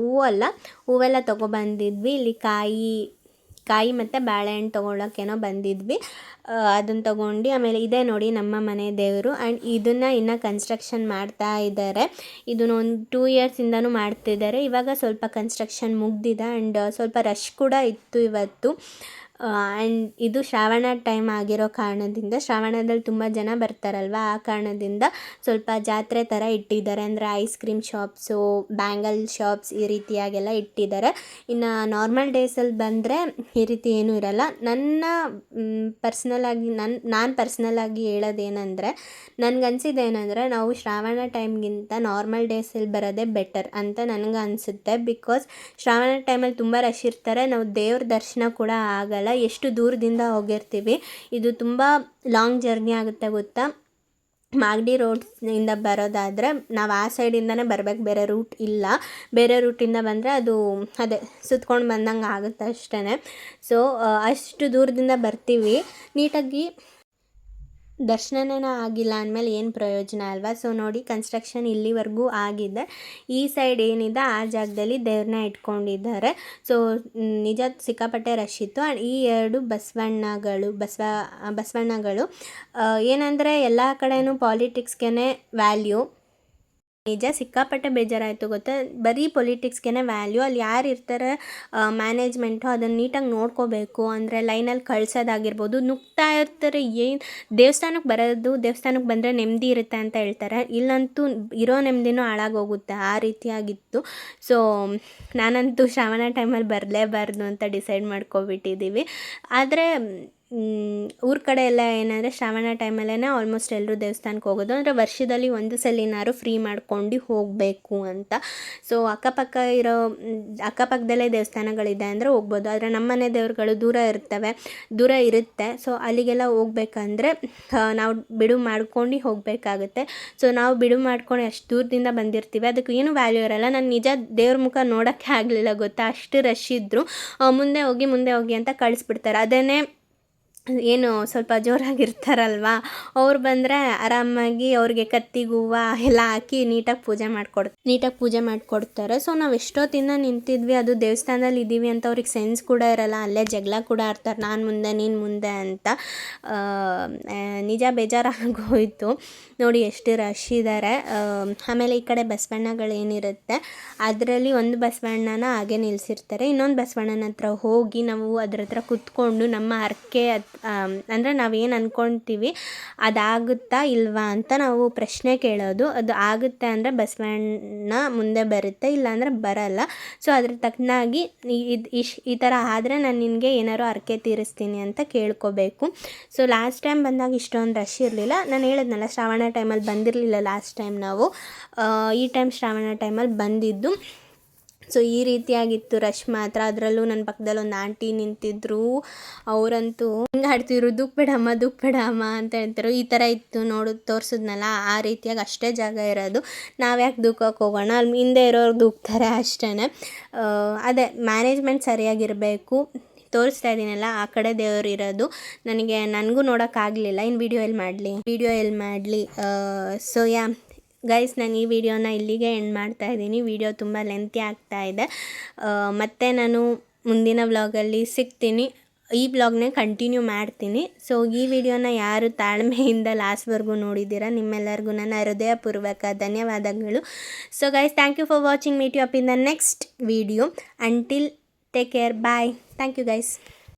ಹೂವಲ್ಲ, ಹೂವೆಲ್ಲ ತೊಗೊಬಂದಿದ್ವಿ ಇಲ್ಲಿ ಕಾಯಿ ಕಾಯಿ ಮತ್ತು ಬಾಳೆಹಣ್ಣು ತೊಗೊಳಕ್ಕೇನೋ ಬಂದಿದ್ವಿ. ಅದನ್ನು ತೊಗೊಂಡು ಆಮೇಲೆ ಇದೆ ನೋಡಿ ನಮ್ಮ ಮನೆ ದೇವರು. ಆ್ಯಂಡ್ ಇದನ್ನು ಇನ್ನು ಕನ್ಸ್ಟ್ರಕ್ಷನ್ ಮಾಡ್ತಾ ಇದ್ದಾರೆ ಇದನ್ನು ಒಂದು ಟೂ ಇಯರ್ಸಿಂದನೂ ಮಾಡ್ತಿದ್ದಾರೆ ಇವಾಗ ಸ್ವಲ್ಪ ಕನ್ಸ್ಟ್ರಕ್ಷನ್ ಮುಗ್ದಿದೆ. ಆ್ಯಂಡ್ ಸ್ವಲ್ಪ ರಶ್ ಕೂಡ ಇತ್ತು ಇವತ್ತು. ಆ್ಯಂಡ್ ಇದು ಶ್ರಾವಣ ಟೈಮ್ ಆಗಿರೋ ಕಾರಣದಿಂದ ಶ್ರಾವಣದಲ್ಲಿ ತುಂಬ ಜನ ಬರ್ತಾರಲ್ವ? ಆ ಕಾರಣದಿಂದ ಸ್ವಲ್ಪ ಜಾತ್ರೆ ಥರ ಇಟ್ಟಿದ್ದಾರೆ. ಅಂದರೆ ice cream shops bangle shops ಈ ರೀತಿಯಾಗೆಲ್ಲ ಇಟ್ಟಿದ್ದಾರೆ. ಇನ್ನು ನಾರ್ಮಲ್ ಡೇಸಲ್ಲಿ ಬಂದರೆ ಈ ರೀತಿ ಏನೂ ಇರಲ್ಲ. ನನ್ನ ಪರ್ಸ್ನಲಾಗಿ ನನ್ನ ನಾನು ಪರ್ಸ್ನಲಾಗಿ ಹೇಳೋದೇನೆಂದರೆ ನನಗನ್ಸಿದ್ದೇನೆಂದರೆ ನಾವು ಶ್ರಾವಣ ಟೈಮ್ಗಿಂತ ನಾರ್ಮಲ್ ಡೇಸಲ್ಲಿ ಬರೋದೇ ಬೆಟರ್ ಅಂತ ನನಗೆ ಅನಿಸುತ್ತೆ ಬಿಕಾಸ್ ಶ್ರಾವಣ ಟೈಮಲ್ಲಿ ತುಂಬ ರಶ್ ಇರ್ತಾರೆ. ನಾವು ದೇವ್ರ ದರ್ಶನ ಕೂಡ ಆಗಲ್ಲ. ಎಷ್ಟು ದೂರದಿಂದ ಹೋಗಿರ್ತೀವಿ. ಇದು ತುಂಬ ಲಾಂಗ್ ಜರ್ನಿ ಆಗುತ್ತೆ ಗೊತ್ತಾ. ಮಾಗಡಿ ರೋಡ್ಸಿಂದ ಬರೋದಾದರೆ ನಾವು ಆ ಸೈಡಿಂದನೇ ಬರಬೇಕು. ಬೇರೆ ರೂಟ್ ಇಲ್ಲ. ಬೇರೆ ರೂಟಿಂದ ಬಂದರೆ ಅದು ಅದೇ ಸುತ್ಕೊಂಡು ಬಂದಂಗೆ ಆಗುತ್ತೆ ಅಷ್ಟೇ ಸೊ ಅಷ್ಟು ದೂರದಿಂದ ಬರ್ತೀವಿ. ನೀಟಾಗಿ ದರ್ಶನನೇ ಆಗಿಲ್ಲ ಅಂದಮೇಲೆ ಏನು ಪ್ರಯೋಜನ ಅಲ್ವಾ? ಸೊ ನೋಡಿ ಕನ್ಸ್ಟ್ರಕ್ಷನ್ ಇಲ್ಲಿವರೆಗೂ ಆಗಿದೆ. ಈ ಸೈಡ್ ಏನಿದೆ, ಆ ಜಾಗದಲ್ಲಿ ದೇವ್ರನ್ನ ಇಟ್ಕೊಂಡಿದ್ದಾರೆ. ಸೊ ನಿಜ ಸಿಕ್ಕಾಪಟ್ಟೆ ರಶ್ ಇತ್ತು. ಆ್ಯಂಡ್ ಈ ಎರಡು ಬಸವಣ್ಣಗಳು, ಬಸವ, ಬಸವಣ್ಣಗಳು ಏನಂದರೆ ಎಲ್ಲ ಕಡೆಯೂ ಪಾಲಿಟಿಕ್ಸ್ಗೆ ವ್ಯಾಲ್ಯೂ ನಿಜ ಸಿಕ್ಕಾಪಟ್ಟೆ ಬೇಜಾರಾಯಿತು ಗೊತ್ತಾ? ಬರೀ ಪೊಲಿಟಿಕ್ಸ್ಗೆ ವ್ಯಾಲ್ಯೂ ಅಲ್ಲಿ ಯಾರು ಇರ್ತಾರೆ ಮ್ಯಾನೇಜ್ಮೆಂಟು ಅದನ್ನು ನೀಟಾಗಿ ನೋಡ್ಕೋಬೇಕು ಅಂದರೆ ಲೈನಲ್ಲಿ ಕಳ್ಸೋದಾಗಿರ್ಬೋದು. ನುಗ್ತಾ ಇರ್ತಾರೆ ಏನು? ದೇವಸ್ಥಾನಕ್ಕೆ ಬರೋದು ದೇವಸ್ಥಾನಕ್ಕೆ ಬಂದರೆ ನೆಮ್ಮದಿ ಇರುತ್ತೆ ಅಂತ ಹೇಳ್ತಾರೆ. ಇಲ್ಲಂತೂ ಇರೋ ನೆಮ್ಮದಿನೂ ಹಾಳಾಗೋಗುತ್ತೆ ಆ ರೀತಿಯಾಗಿತ್ತು. ಸೊ ನಾನಂತೂ ಶ್ರಾವಣ ಟೈಮಲ್ಲಿ ಬರಲೇಬಾರ್ದು ಅಂತ ಡಿಸೈಡ್ ಮಾಡ್ಕೊಬಿಟ್ಟಿದ್ದೀವಿ ಆದರೆ ಊರ ಕಡೆ ಎಲ್ಲ ಏನಂದರೆ ಶ್ರಾವಣ ಟೈಮಲ್ಲೇ ಆಲ್ಮೋಸ್ಟ್ ಎಲ್ಲರೂ ದೇವಸ್ಥಾನಕ್ಕೆ ಹೋಗೋದು. ಅಂದರೆ ವರ್ಷದಲ್ಲಿ ಒಂದು ಸಲಿನಾರು ಫ್ರೀ ಮಾಡ್ಕೊಂಡು ಹೋಗಬೇಕು ಅಂತ. ಸೊ ಅಕ್ಕಪಕ್ಕ ಇರೋ ಅಕ್ಕಪಕ್ಕದಲ್ಲೇ ದೇವಸ್ಥಾನಗಳಿದೆ ಅಂದರೆ ಹೋಗ್ಬೋದು. ಆದರೆ ನಮ್ಮನೆ ದೇವ್ರುಗಳು ದೂರ ಇರ್ತವೆ, ದೂರ ಇರುತ್ತೆ. ಸೊ ಅಲ್ಲಿಗೆಲ್ಲ ಹೋಗ್ಬೇಕಂದ್ರೆ ನಾವು ಬಿಡು ಮಾಡ್ಕೊಂಡು ಹೋಗಬೇಕಾಗುತ್ತೆ. ಸೊ ನಾವು ಬಿಡು ಮಾಡ್ಕೊಂಡು ಅಷ್ಟು ದೂರದಿಂದ ಬಂದಿರ್ತೀವಿ. ಅದಕ್ಕೆ ಏನು ವ್ಯಾಲ್ಯೂ ಇರೋಲ್ಲ. ನಾನು ನಿಜ ದೇವ್ರ ಮುಖ ನೋಡೋಕ್ಕೆ ಆಗಲಿಲ್ಲ ಗೊತ್ತಾ? ಅಷ್ಟು ರಶ್ ಇದ್ದರು ಮುಂದೆ ಹೋಗಿ ಮುಂದೆ ಹೋಗಿ ಅಂತ ಕಳಿಸ್ಬಿಡ್ತಾರೆ. ಅದನ್ನೇ ಏನು ಸ್ವಲ್ಪ ಜೋರಾಗಿರ್ತಾರಲ್ವ? ಅವ್ರು ಬಂದರೆ ಆರಾಮಾಗಿ ಅವ್ರಿಗೆ ಕತ್ತಿ ಹೂವು ಎಲ್ಲ ಹಾಕಿ ನೀಟಾಗಿ ಪೂಜೆ ಮಾಡಿಕೊಡ್, ನೀಟಾಗಿ ಪೂಜೆ ಮಾಡಿಕೊಡ್ತಾರೆ. ಸೊ ನಾವು ಎಷ್ಟೊತ್ತಿಂದ ನಿಂತಿದ್ವಿ, ಅದು ದೇವಸ್ಥಾನದಲ್ಲಿ ಇದ್ದೀವಿ ಅಂತ ಅವ್ರಿಗೆ ಸೆನ್ಸ್ ಕೂಡ ಇರಲ್ಲ. ಅಲ್ಲೇ ಜಗಳ ಕೂಡ ಆಡ್ತಾರೆ, ನಾನು ಮುಂದೆ, ನೀನು ಮುಂದೆ ಅಂತ. ನಿಜ ಬೇಜಾರಾಗೋಯಿತು ನೋಡಿ, ಎಷ್ಟು ರಶ್ ಇದ್ದಾರೆ ಆಮೇಲೆ ಈ ಕಡೆ ಬಸವಣ್ಣಗಳೇನಿರುತ್ತೆ ಅದರಲ್ಲಿ ಒಂದು ಬಸವಣ್ಣನ ಹಾಗೆ ನಿಲ್ಲಿಸಿರ್ತಾರೆ ಇನ್ನೊಂದು ಬಸವಣ್ಣನ ಹತ್ರ ಹೋಗಿ ನಾವು ಅದ್ರ ಹತ್ರ ಕುತ್ಕೊಂಡು ನಮ್ಮ ಹರಕೆ ಅಂದರೆ ನಾವೇನು ಅಂದ್ಕೊಳ್ತೀವಿ ಅದಾಗುತ್ತಾ ಇಲ್ವಾ ಅಂತ ನಾವು ಪ್ರಶ್ನೆ ಕೇಳೋದು. ಅದು ಆಗುತ್ತೆ ಅಂದರೆ ಬಸವಣ್ಣ ಮುಂದೆ ಬರುತ್ತೆ, ಇಲ್ಲಾಂದರೆ ಬರಲ್ಲ. ಸೊ ಅದ್ರ ತಕ್ಕನಾಗಿ ಇಶ್, ಈ ಥರ ಆದರೆ ನಾನು ನಿನಗೆ ಏನಾದ್ರು ಅರ್ಕೆ ತೀರಿಸ್ತೀನಿ ಅಂತ ಕೇಳ್ಕೋಬೇಕು. ಸೊ ಲಾಸ್ಟ್ ಟೈಮ್ ಬಂದಾಗ ಇಷ್ಟೊಂದು ರಶ್ ಇರಲಿಲ್ಲ. ನಾನು ಹೇಳಿದ್ನಲ್ಲ, ಶ್ರಾವಣ ಟೈಮಲ್ಲಿ ಬಂದಿರಲಿಲ್ಲ ಲಾಸ್ಟ್ ಟೈಮ್ ನಾವು. ಈ ಟೈಮ್ ಶ್ರಾವಣ ಟೈಮಲ್ಲಿ ಬಂದಿದ್ದು. ಸೊ ಈ ರೀತಿಯಾಗಿತ್ತು ರಶ್ ಮಾತ್ರ ಅದರಲ್ಲೂ ನನ್ನ ಪಕ್ಕದಲ್ಲಿ ಒಂದು ಆಂಟಿ ನಿಂತಿದ್ರು. ಅವರಂತೂ, ಹಿಂಗೆ ಆಡ್ತಿದ್ರು ದುಃಖ ಬೇಡಮ್ಮ ದುಃಖ ಬೇಡಮ್ಮ ಅಂತ ಹೇಳ್ತಾರೆ ಈ ಥರ ಇತ್ತು ನೋಡು, ತೋರಿಸಿದ್ನಲ್ಲ? ಆ ರೀತಿಯಾಗಿ ಅಷ್ಟೇ ಜಾಗ ಇರೋದು. ನಾವು ಯಾಕೆ ದುಃಖಕ್ಕೆ ಹೋಗೋಣ? ಅಲ್ಲಿ ಹಿಂದೆ ಇರೋರು ದುಃಖತಾರೆ ಅಷ್ಟೇ ಅದೇ, ಮ್ಯಾನೇಜ್ಮೆಂಟ್ ಸರಿಯಾಗಿರಬೇಕು. ತೋರಿಸ್ತಾ ಇದ್ದೀನಲ್ಲ ಆ ಕಡೆ ದೇವರು ಇರೋದು. ನನಗೆ, ನನಗೂ ನೋಡೋಕ್ಕಾಗಲಿಲ್ಲ ಇನ್ನು ವಿಡಿಯೋ ಎಲ್ಲಿ ಮಾಡಲಿ? ವಿಡಿಯೋ ಎಲ್ಲಿ ಮಾಡಲಿ? ಸೊ ಯಾ ಗೈಸ್ ನಾನು ಈ ವಿಡಿಯೋನ ಇಲ್ಲಿಗೆ ಎಂಡ್ ಮಾಡ್ತಾ ಇದ್ದೀನಿ. ವಿಡಿಯೋ ತುಂಬ ಲೆಂತಿ ಆಗ್ತಾ ಇದೆ. ಮತ್ತು ನಾನು ಮುಂದಿನ ವ್ಲಾಗಲ್ಲಿ ಸಿಗ್ತೀನಿ. ಈ ವ್ಲಾಗ್ನೇ ಕಂಟಿನ್ಯೂ ಮಾಡ್ತೀನಿ. ಸೊ ಈ ವಿಡಿಯೋನ ಯಾರು ತಾಳ್ಮೆಯಿಂದ ಲಾಸ್ಟ್ವರೆಗೂ ನೋಡಿದ್ದೀರಾ, ನಿಮ್ಮೆಲ್ಲರಿಗೂ ನನ್ನ ಹೃದಯಪೂರ್ವಕ ಧನ್ಯವಾದಗಳು. So guys thank you for watching meet you up in the next video until take care bye thank you guys